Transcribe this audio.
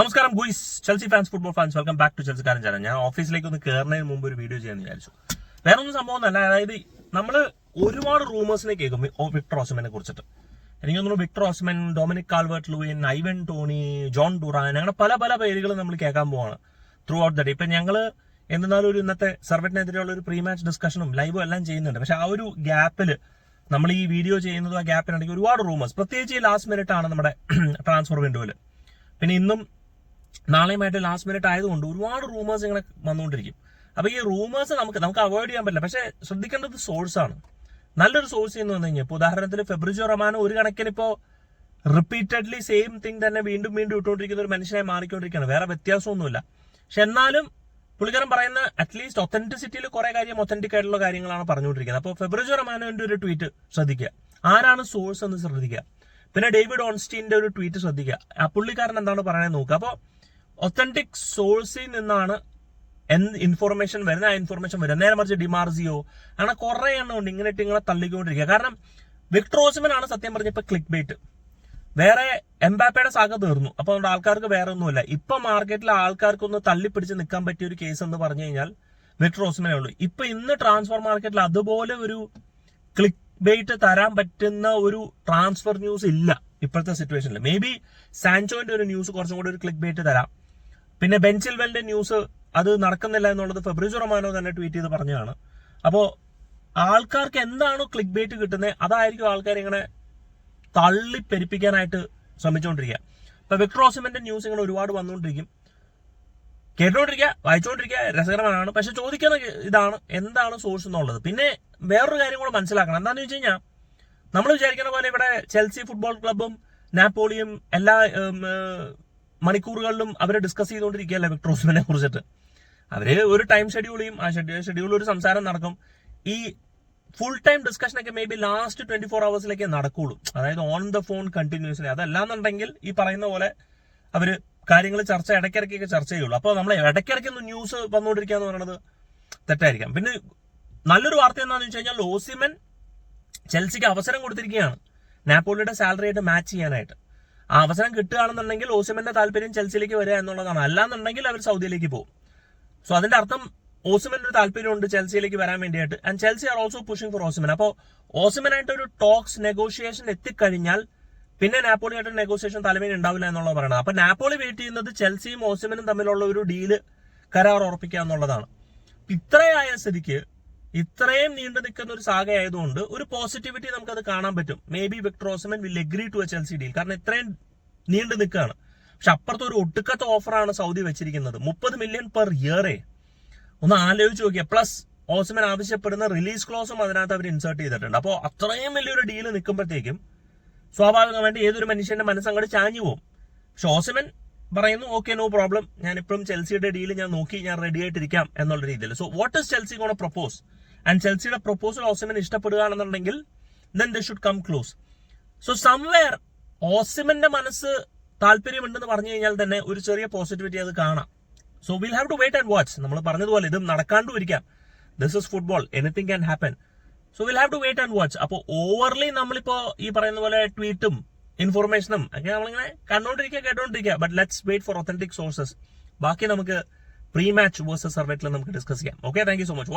നമസ്കാരം boys Chelsea fans football fans welcome back to ചെൽസിക്കാരൻ channel ഞാൻ ഓഫീസിലേക്ക് ഒന്ന് കയറുന്നതിന് മുമ്പ് ഒരു വീഡിയോ ചെയ്യാൻ വിചാരിച്ചു. വേറെ ഒന്നും സംഭവം ഒന്നല്ല അതായത് നമ്മൾ ഒരുപാട് റൂമേഴ്സിനെ കേൾക്കും. വിക്ടർ ഓസ്മനെ കുറിച്ചിട്ട്. എനിക്ക് തോന്നുന്നു Victor Osimhen Dominic Calvert Lewin Ivan Toney Jhon Duran അങ്ങനെ പല പല പേരുകൾ നമ്മൾ കേൾക്കാൻ പോവാണ് ത്രൂ ഔട്ട് ദ ഡേ ഇപ്പം ഞങ്ങൾ എന്നാലും ഒരു ഇന്നത്തെ സർവറ്റിനെതിരെയുള്ള ഒരു പ്രീ മാച്ച് ഡിസ്കഷനും ലൈവും എല്ലാം ചെയ്യുന്നുണ്ട്. പക്ഷെ ആ ഒരു ഗ്യാപ്പിൽ നമ്മൾ ഈ വീഡിയോ ചെയ്യുന്നത് ആ ഗ്യാപ്പിനിടയ്ക്ക് ഒരുപാട് റൂമേഴ്സ് പ്രത്യേകിച്ച് ഈ ലാസ്റ്റ് മിനിറ്റ് ആണ് നമ്മുടെ ട്രാൻസ്ഫർ വിൻഡോയിൽ പിന്നെ ഇന്നും നാളെയുമായിട്ട് ലാസ്റ്റ് മിനിറ്റ് ആയതുകൊണ്ട് ഒരുപാട് റൂമേഴ്സ് ഇങ്ങനെ വന്നുകൊണ്ടിരിക്കും. അപ്പൊ ഈ റൂമേഴ്സ് നമുക്ക് നമുക്ക് അവോയ്ഡ് ചെയ്യാൻ പറ്റില്ല. പക്ഷെ ശ്രദ്ധിക്കേണ്ടത് ആണ്. നല്ലൊരു സോഴ്സ് എന്ന് പറഞ്ഞു ഇപ്പൊ ഉദാഹരണത്തിന് ഫെബ്രിജോ റമാനോ ഒരു കണക്കിന് ഇപ്പോ റിപ്പീറ്റഡ്ലി സെയിം തിങ് തന്നെ വീണ്ടും വീണ്ടും ഇട്ടുകൊണ്ടിരിക്കുന്ന ഒരു മനുഷ്യനായി മാറിക്കൊണ്ടിരിക്കുകയാണ്. വേറെ വ്യത്യാസമൊന്നുമില്ല. പക്ഷെ എന്നാലും പുള്ളിക്കാരൻ പറയുന്ന അറ്റ്ലീസ്റ്റ് ഒത്തന്റിസിറ്റിയിൽ കുറെ കാര്യം ഒത്തന്റിക് ആയിട്ടുള്ള കാര്യങ്ങളാണ് പറഞ്ഞുകൊണ്ടിരിക്കുന്നത്. അപ്പോൾ ഫെബ്രുവരി റമാനോന്റെ ഒരു ട്വീറ്റ് ശ്രദ്ധിക്കുക. ആരാണ് സോഴ്സ് എന്ന് ശ്രദ്ധിക്കുക. പിന്നെ ഡേവിഡ് ഓൺസ്റ്റീന്റെ ഒരു ട്വീറ്റ് ശ്രദ്ധിക്കുക. ആ പുള്ളിക്കാരൻ എന്താണ് പറയുന്നത് നോക്കുക. അപ്പോൾ ഒത്തന്റിക് സോഴ്സിൽ നിന്നാണ് എന്ത് ഇൻഫോർമേഷൻ വരുന്ന ആ ഇൻഫോർമേഷൻ വരുന്നത്. നേരെ മറിച്ച് ഡിമാർസിയോ അങ്ങനെ കുറെ എണ്ണം ഉണ്ട്. ഇങ്ങനെ ഇട്ട് ഇങ്ങനെ തള്ളിക്കൊണ്ടിരിക്കുക. കാരണം ആണ് സത്യം പറഞ്ഞ ഇപ്പൊ ക്ലിക്ക് ബേറ്റ് വേറെ എംബാപ്പയുടെ സാഗ തീർന്നു. അപ്പൊ അതുകൊണ്ട് ആൾക്കാർക്ക് വേറെ ഒന്നുമില്ല. ഇപ്പൊ മാർക്കറ്റിൽ ആൾക്കാർക്ക് ഒന്ന് തള്ളിപ്പിടിച്ച് നിൽക്കാൻ പറ്റിയ ഒരു കേസ് എന്ന് പറഞ്ഞു കഴിഞ്ഞാൽ വിക്ടർ ഓസ്മനേ ഉള്ളൂ. ഇപ്പൊ ഇന്ന് ട്രാൻസ്ഫർ മാർക്കറ്റിൽ അതുപോലെ ഒരു ക്ലിക്ക് ബേറ്റ് തരാൻ പറ്റുന്ന ഒരു ട്രാൻസ്ഫർ ന്യൂസ് ഇല്ല ഇപ്പോഴത്തെ സിറ്റുവേഷനിൽ മേ ബി സാൻചോന്റെ ഒരു ന്യൂസ് കുറച്ചും കൂടി ഒരു ക്ലിക്ക് ബേറ്റ് തരാം. പിന്നെ ബെൻസിൽവെലിന്റെ ന്യൂസ് അത് നടക്കുന്നില്ല എന്നുള്ളത് ഫെബ്രുവരി റൊമാനോ തന്നെ ട്വീറ്റ് ചെയ്ത് പറഞ്ഞതാണ്. അപ്പോ ആൾക്കാർക്ക് എന്താണോ ക്ലിക്ക് ബേറ്റ് കിട്ടുന്നത് അതായിരിക്കും ആൾക്കാർ ഇങ്ങനെ തള്ളി പെരുപ്പിക്കാനായിട്ട് ശ്രമിച്ചുകൊണ്ടിരിക്കുക ഇപ്പൊ വിക്ടറോസിമന്റെ ന്യൂസ് ഇങ്ങനെ ഒരുപാട് വന്നുകൊണ്ടിരിക്കും കേട്ടോണ്ടിരിക്കുക വായിച്ചുകൊണ്ടിരിക്കുക രസകരമാണ്. പക്ഷെ ചോദിക്കുന്ന ഇതാണ് എന്താണ് സോഴ്സ് എന്നുള്ളത്. പിന്നെ വേറൊരു കാര്യം കൂടെ മനസ്സിലാക്കണം. എന്താണെന്ന് വെച്ച് കഴിഞ്ഞാൽ നമ്മൾ വിചാരിക്കുന്ന പോലെ ഇവിടെ ചെൽസി ഫുട്ബോൾ ക്ലബും നാപ്പോളിയും എല്ലാ മണിക്കൂറുകളിലും അവരെ ഡിസ്കസ് ചെയ്തുകൊണ്ടിരിക്കുകയല്ല വിക്ടർ കുറിച്ചിട്ട്? അവർ ഒരു ടൈം ഷെഡ്യൂൾ ചെയ്യും ആ ഷെഡ്യൂൾ ഒരു സംസാരം നടക്കും. ഈ ഫുൾ ടൈം ഡിസ്കഷൻ ഒക്കെ may be last twenty four അവേഴ്സിലേക്ക് നടക്കുള്ളൂ. അതായത് ഓൺ ദ ഫോൺ കണ്ടിന്യൂസ്ലി അതല്ലാന്നുണ്ടെങ്കിൽ ഈ പറയുന്ന പോലെ അവർ കാര്യങ്ങൾ ചർച്ച ഇടയ്ക്കിടയ്ക്കൊക്കെ ചർച്ച ചെയ്യുള്ളൂ. അപ്പോൾ നമ്മൾ ഇടയ്ക്കിടയ്ക്കൊന്ന് ന്യൂസ് വന്നുകൊണ്ടിരിക്കുക എന്ന് പറയുന്നത് തെറ്റായിരിക്കാം. പിന്നെ നല്ലൊരു വാർത്ത എന്താണെന്ന് വെച്ച് കഴിഞ്ഞാൽ ഓസിമൻ ചെൽസിക്ക് അവസരം കൊടുത്തിരിക്കുകയാണ്. നാപ്പോളിയുടെ സാലറി ആയിട്ട് മാച്ച് ചെയ്യാനായിട്ട്. അവസരം കിട്ടുകയാണെന്നുണ്ടെങ്കിൽ ഓസിമന്റെ താല്പര്യം ചെൽസിയിലേക്ക് വരിക എന്നുള്ളതാണ്. അല്ലാന്നുണ്ടെങ്കിൽ അവർ സൗദിയിലേക്ക് പോകും. സോ അതിന്റെ അർത്ഥം ഓസിമന്റെ ഒരു താല്പര്യമുണ്ട് ചെൽസിയിലേക്ക് വരാൻ വേണ്ടിയിട്ട് and Chelsea are also pushing for Osimhen. അപ്പോൾ ഓസിമനായിട്ട് ഒരു ടോക്സ് നെഗോഷിയേഷൻ എത്തിക്കഴിഞ്ഞാൽ പിന്നെ നാപ്പോളിയായിട്ട് നെഗോഷിയേഷൻ തലമേൽ ഉണ്ടാവില്ല എന്നുള്ളത് പറയുന്നത് അപ്പൊ നാപ്പോളി വെയിറ്റ് ചെയ്യുന്നത് ചെൽസിയും ഓസിമനും തമ്മിലുള്ള ഒരു ഡീൽ കരാർ ഉറപ്പിക്കുക എന്നുള്ളതാണ്. ഇത്രയായ സ്ഥിതിക്ക് ഇത്രയും നീണ്ടു നിൽക്കുന്ന ഒരു സാഗ ആയതുകൊണ്ട് ഒരു പോസിറ്റിവിറ്റി നമുക്കത് കാണാൻ പറ്റും. May be Victor Osimhen will agree to a Chelsea deal കാരണം ഇത്രയും നീണ്ടു നിൽക്കുകയാണ്. പക്ഷെ അപ്പുറത്ത് ഒരു ഒട്ടുക്കത്ത ഓഫറാണ് സൗദി വെച്ചിരിക്കുന്നത്. മുപ്പത് മില്യൺ പെർ ഇയറേ ഒന്ന് ആലോചിച്ച് നോക്കിയ. പ്ലസ് ഓസ്മൻ ആവശ്യപ്പെടുന്ന റിലീസ് ക്ലോസും അതിനകത്ത് അവർ ഇൻസേർട്ട് ചെയ്തിട്ടുണ്ട്. അപ്പോൾ അത്രയും വലിയൊരു ഡീൽ നിൽക്കുമ്പോഴത്തേക്കും സ്വാഭാവികമായിട്ട് ഏതൊരു മനുഷ്യന്റെ മനസ്സങ്ങോട്ട് ചാഞ്ഞു പോകും പക്ഷെ ഓസ്മൻ പറയുന്നു ഓക്കെ നോ പ്രോബ്ലം ഞാൻ ഇപ്പോഴും ചെൽസിയുടെ ഡീൽ ഞാൻ നോക്കി ഞാൻ റെഡി ആയിട്ടിരിക്കാം എന്നുള്ള രീതിയിൽ. So what is Chelsea gonna propose and ചെൽസിയുടെ proposal Osimhen ഇഷ്ടപ്പെടുകയാണെന്നുണ്ടെങ്കിൽ then they should come close so somewhere ഓസിമന്റെ മനസ്സ് താല്പര്യമുണ്ടെന്ന് പറഞ്ഞു കഴിഞ്ഞാൽ തന്നെ ഒരു ചെറിയ പോസിറ്റിവിറ്റി അത് കാണാം. So will have to wait and watch നമ്മൾ പറഞ്ഞതുപോലെ ഇത് നടക്കാണ്ടും ഇരിക്കാം. This is football anything can happen so will have to wait and watch അപ്പോൾ ഓവർലി നമ്മളിപ്പോ ഈ പറയുന്ന പോലെ ട്വീറ്റും ഇൻഫോർമേഷനും ഒക്കെ നമ്മളിങ്ങനെ കണ്ടോണ്ടിരിക്കുക കേട്ടോണ്ടിരിക്കുക. But let's wait for authentic sources ബാക്കി നമുക്ക് പ്രീ മാച്ച് വേഴ്സസ് സർവേറ്റിൽ നമുക്ക് ഡിസ്കസ് ചെയ്യാം. Okay thank you so much